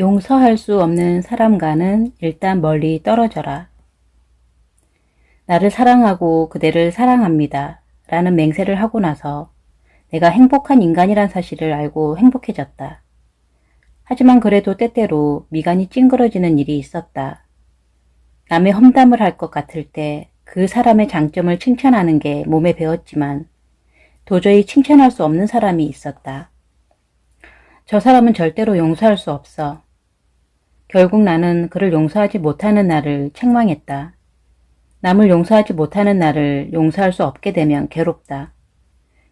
용서할 수 없는 사람과는 일단 멀리 떨어져라. 나를 사랑하고 그대를 사랑합니다. 라는 맹세를 하고 나서 내가 행복한 인간이란 사실을 알고 행복해졌다. 하지만 그래도 때때로 미간이 찡그러지는 일이 있었다. 남의 험담을 할 것 같을 때 그 사람의 장점을 칭찬하는 게 몸에 배었지만 도저히 칭찬할 수 없는 사람이 있었다. 저 사람은 절대로 용서할 수 없어. 결국 나는 그를 용서하지 못하는 나를 책망했다. 남을 용서하지 못하는 나를 용서할 수 없게 되면 괴롭다.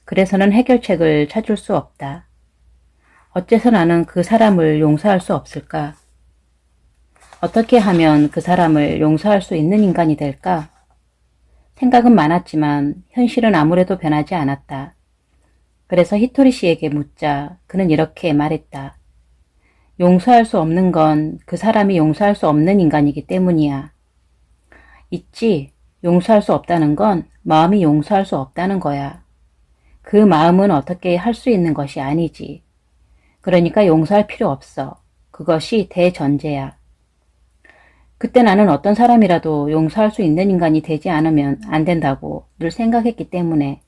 그래서는 해결책을 찾을 수 없다. 어째서 나는 그 사람을 용서할 수 없을까? 어떻게 하면 그 사람을 용서할 수 있는 인간이 될까? 생각은 많았지만 현실은 아무래도 변하지 않았다. 그래서 히토리 씨에게 묻자 그는 이렇게 말했다. 용서할 수 없는 건 그 사람이 용서할 수 없는 인간이기 때문이야. 있지. 용서할 수 없다는 건 마음이 용서할 수 없다는 거야. 그 마음은 어떻게 할 수 있는 것이 아니지. 그러니까 용서할 필요 없어. 그것이 대전제야. 그때 나는 어떤 사람이라도 용서할 수 있는 인간이 되지 않으면 안 된다고 늘 생각했기 때문에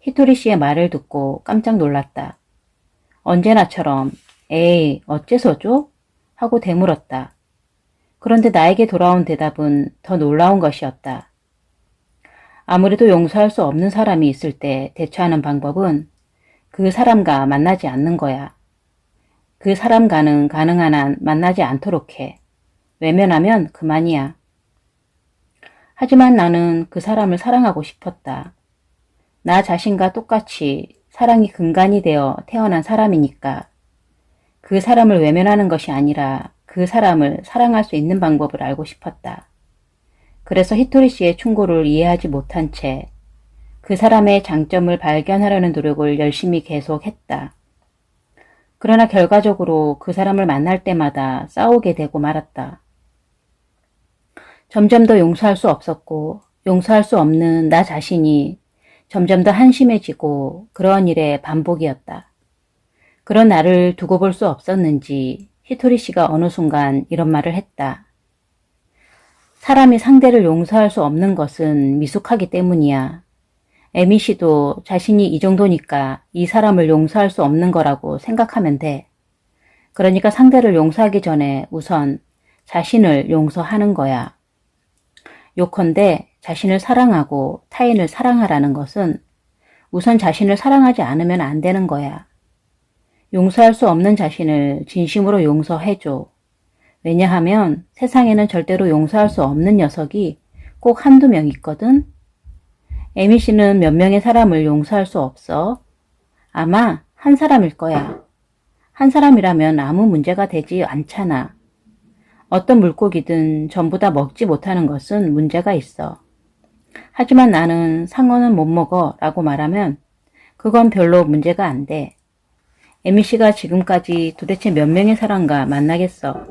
히토리 씨의 말을 듣고 깜짝 놀랐다. 언제나처럼 에이 어째서죠? 하고 되물었다. 그런데 나에게 돌아온 대답은 더 놀라운 것이었다. 아무래도 용서할 수 없는 사람이 있을 때 대처하는 방법은 그 사람과 만나지 않는 거야. 그 사람과는 가능한 한 만나지 않도록 해. 외면하면 그만이야. 하지만 나는 그 사람을 사랑하고 싶었다. 나 자신과 똑같이 사랑이 근간이 되어 태어난 사람이니까 그 사람을 외면하는 것이 아니라 그 사람을 사랑할 수 있는 방법을 알고 싶었다. 그래서 히토리 씨의 충고를 이해하지 못한 채 그 사람의 장점을 발견하려는 노력을 열심히 계속했다. 그러나 결과적으로 그 사람을 만날 때마다 싸우게 되고 말았다. 점점 더 용서할 수 없었고 용서할 수 없는 나 자신이 점점 더 한심해지고 그러한 일의 반복이었다. 그런 나를 두고 볼 수 없었는지 히토리 씨가 어느 순간 이런 말을 했다. 사람이 상대를 용서할 수 없는 것은 미숙하기 때문이야. 에미 씨도 자신이 이 정도니까 이 사람을 용서할 수 없는 거라고 생각하면 돼. 그러니까 상대를 용서하기 전에 우선 자신을 용서하는 거야. 요컨대 자신을 사랑하고 타인을 사랑하라는 것은 우선 자신을 사랑하지 않으면 안 되는 거야. 용서할 수 없는 자신을 진심으로 용서해줘. 왜냐하면 세상에는 절대로 용서할 수 없는 녀석이 꼭 한두 명 있거든. 에미 씨는 몇 명의 사람을 용서할 수 없어. 아마 한 사람일 거야. 한 사람이라면 아무 문제가 되지 않잖아. 어떤 물고기든 전부 다 먹지 못하는 것은 문제가 있어. 하지만 나는 상어는 못 먹어 라고 말하면 그건 별로 문제가 안 돼. 에미 씨가 지금까지 도대체 몇 명의 사람과 만나겠어.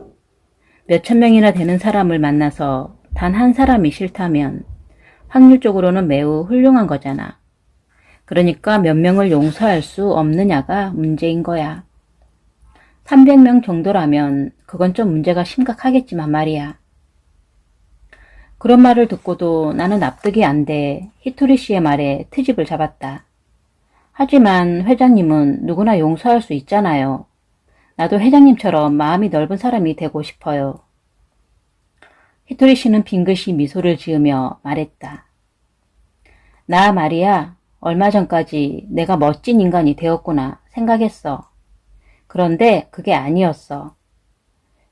몇천 명이나 되는 사람을 만나서 단 한 사람이 싫다면 확률적으로는 매우 훌륭한 거잖아. 그러니까 몇 명을 용서할 수 없느냐가 문제인 거야. 300명 정도라면 그건 좀 문제가 심각하겠지만 말이야. 그런 말을 듣고도 나는 납득이 안 돼 히토리 씨의 말에 트집을 잡았다. 하지만 회장님은 누구나 용서할 수 있잖아요. 나도 회장님처럼 마음이 넓은 사람이 되고 싶어요. 히토리 씨는 빙긋이 미소를 지으며 말했다. 나 말이야, 얼마 전까지 내가 멋진 인간이 되었구나 생각했어. 그런데 그게 아니었어.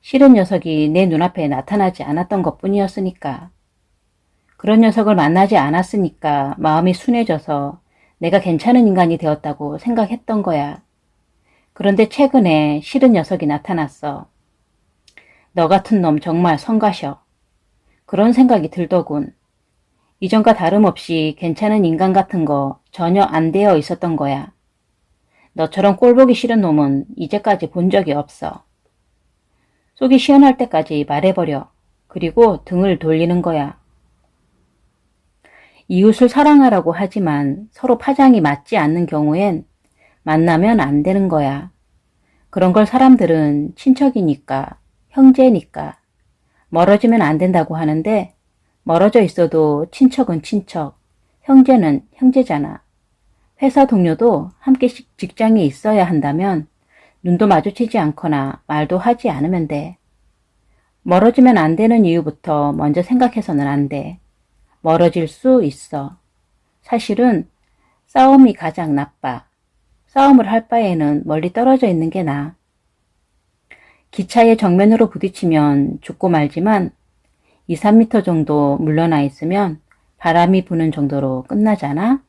싫은 녀석이 내 눈앞에 나타나지 않았던 것 뿐이었으니까. 그런 녀석을 만나지 않았으니까 마음이 순해져서 내가 괜찮은 인간이 되었다고 생각했던 거야. 그런데 최근에 싫은 녀석이 나타났어. 너 같은 놈 정말 성가셔. 그런 생각이 들더군. 이전과 다름없이 괜찮은 인간 같은 거 전혀 안 되어 있었던 거야. 너처럼 꼴보기 싫은 놈은 이제까지 본 적이 없어. 속이 시원할 때까지 말해버려. 그리고 등을 돌리는 거야. 이웃을 사랑하라고 하지만 서로 파장이 맞지 않는 경우엔 만나면 안 되는 거야. 그런 걸 사람들은 친척이니까, 형제니까, 멀어지면 안 된다고 하는데, 멀어져 있어도 친척은 친척, 형제는 형제잖아. 회사 동료도 함께 식- 직장에 있어야 한다면, 눈도 마주치지 않거나 말도 하지 않으면 돼. 멀어지면 안 되는 이유부터 먼저 생각해서는 안 돼. 멀어질 수 있어. 사실은 싸움이 가장 나빠. 싸움을 할 바에는 멀리 떨어져 있는 게 나아. 기차에 정면으로 부딪히면 죽고 말지만 2, 3미터 정도 물러나 있으면 바람이 부는 정도로 끝나잖아?